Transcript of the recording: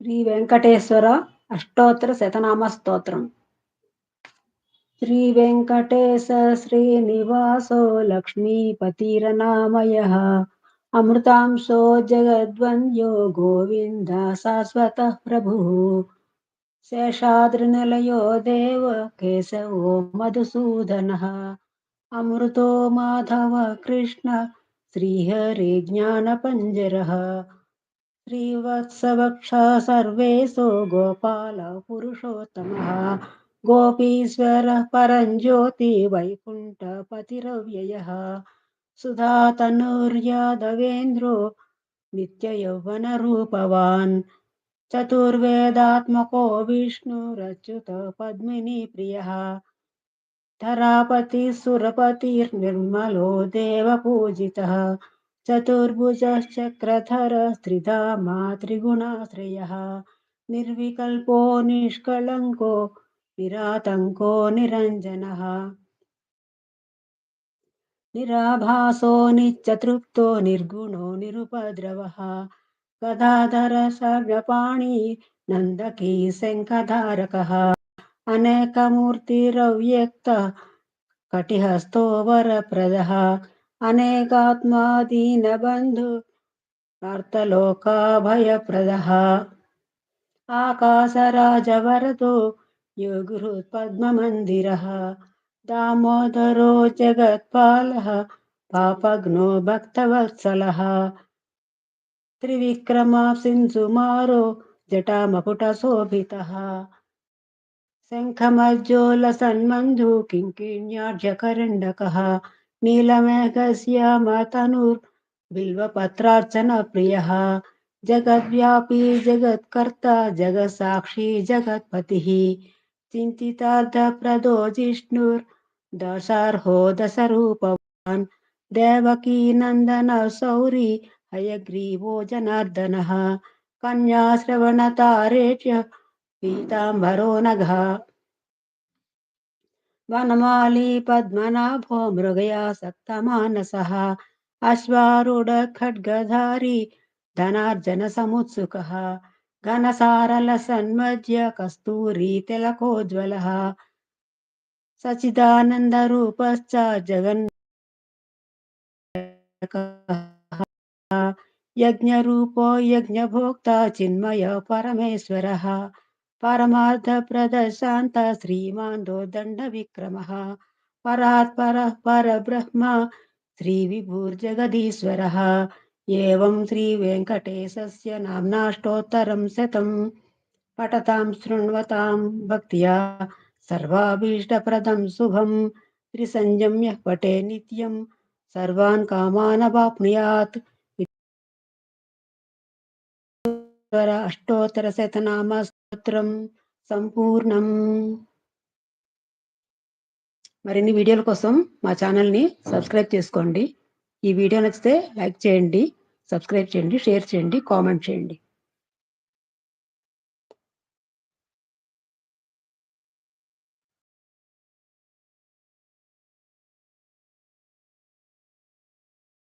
శ్రీ వెంకటేశ్వర అష్టోత్తర శతనామ స్తోత్రం శ్రీ వెంకటేశ శ్రీనివాసో లక్ష్మీపతిరనామయ అమృతాంశో జగద్వంద్యో గోవింద శాశ్వత ప్రభు శేషాద్రినిలయో దేవ కేశవో మధుసూదన అమృతో మాధవ కృష్ణ శ్రీహరి జ్ఞానపంజర श्रीवत्सवक्ष सर्वेशो गोपालपुरुषोत्तमः। गोपीश्वरः परञ्ज्योति वैकुण्ठपतिरव्ययः सुधातनुर्यादवेन्द्रो नित्ययौवनरूपवान्। चतुर्वेदात्मको विष्णुरच्युत पद्मिनीप्रियः धरापतिः सुरपतिर्निर्मलो देवपूजितः। चतुर्भुजश्चक्रधर त्रिधामा त्रिगुणाश्रयः निर्विकल्पो निष्कळङ्को निरातङ्को निरञ्जनः निराभासो नित्यतृप्तो निर्गुणो निरुपद्रवः गदाधर सर्वपाणि नन्दकी शङ्खधारकः अनेकमूर्तिरव्यक्त कटिहस्तो वरप्रदः అనేకాత్మాదీనబంధు అర్థలోకాభయప్రద. యోగురు పద్మమందిర దామోదరో జగత్పాల పాపగ్నో భక్తవత్సల. త్రివిక్రమా సింసుమారో జటామకుటశోభిత శంఖమజ్జోల సన్మంధు కింకిణ్యార్జకరండక. किङ्किण्यार्जकरण्डकः नीलमेघश्यामतनुर्बिल्वपत्रार्चनप्रियः जगद्व्यापी जगत्कर्ता, जगत्साक्षी, जगत्पतिः। चिन्तितार्थप्रदो जिष्णुर्दशार्हो दशरूपवान् देवकीनन्दन सौरी हयग्रीवो जनार्दनः। कन्याश्रवणतारेट्य पीताम्बरो नघः वनमाली पद्मनाभो मृगया सक्तमानसः अश्वारूढखड्गधारी धनार्जनसमुत्सुकः। घनसारलसन्मज्य कस्तूरी तिलकोज्ज्वलः। सचिदानन्दरूपश्च जगन् यज्ञरूपो यज्ञभोक्ता चिन्मय परमेश्वरः। परमार्थप्रदशान्त श्रीमान्दो दण्डविक्रमः परात्परः परब्रह्म श्रीविभुर्जगदीश्वरः। एवं श्रीवेङ्कटेशस्य नाम्नाष्टोत्तरं शतं पठतां शृण्वतां भक्त्या सर्वाभीष्टप्रदं शुभं त्रिसञ्जम्यः पटे नित्यं सर्वान् कामानवाप्नुयात् అష్టోత్తర స్తోత్రం సంపూర్ణం మరిన్ని వీడియోల కోసం మా ఛానల్ని సబ్స్క్రైబ్ చేసుకోండి. ఈ వీడియో నచ్చితే లైక్ చేయండి సబ్స్క్రైబ్ చేయండి షేర్ చేయండి కామెంట్ చేయండి.